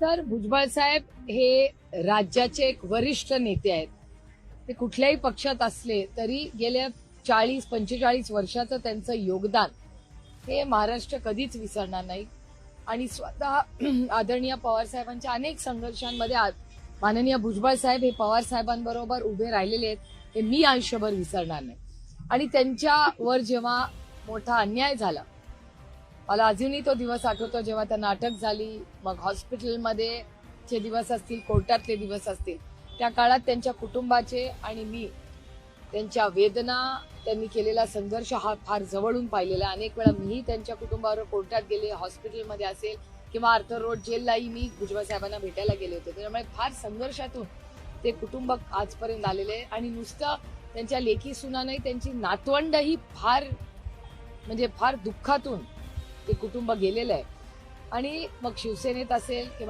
तर भुजबळ साहेब हे राज्याचे एक वरिष्ठ नेते आहेत. ते कुठल्याही पक्षात असले तरी गेल्या चाळीस पंचेचाळीस वर्षाचं त्यांचं योगदान हे महाराष्ट्र कधीच विसरणार नाही. आणि स्वतः आदरणीय पवार साहेबांच्या अनेक संघर्षांमध्ये माननीय भुजबळ साहेब हे पवार साहेबांबरोबर उभे राहिलेले आहेत हे मी आयुष्यभर विसरणार नाही. आणि त्यांच्यावर जेव्हा मोठा अन्याय झाला मला अजूनही तो दिवस आठवतो जेव्हा त्यांना अटक झाली मग हॉस्पिटलमध्ये चे दिवस असतील कोर्टातले दिवस असतील त्या काळात त्यांच्या कुटुंबाचे आणि मी त्यांच्या वेदना त्यांनी केलेला संघर्ष हा फार जवळून पाहिलेला आहे. अनेक वेळा मीही त्यांच्या कुटुंबावर कोर्टात गेले हॉस्पिटलमध्ये असेल किंवा आर्थर रोड जेललाही मी भुजबळ साहेबांना भेटायला गेले होते त्यामुळे फार संघर्षातून ते कुटुंब आजपर्यंत आलेले आहे आणि नुसतं त्यांच्या लेखी सुना नाही त्यांची नातवंडही फार म्हणजे फार दुःखातून ते कुटुंब गेलेलं आहे. आणि मग शिवसेनेत असेल किंवा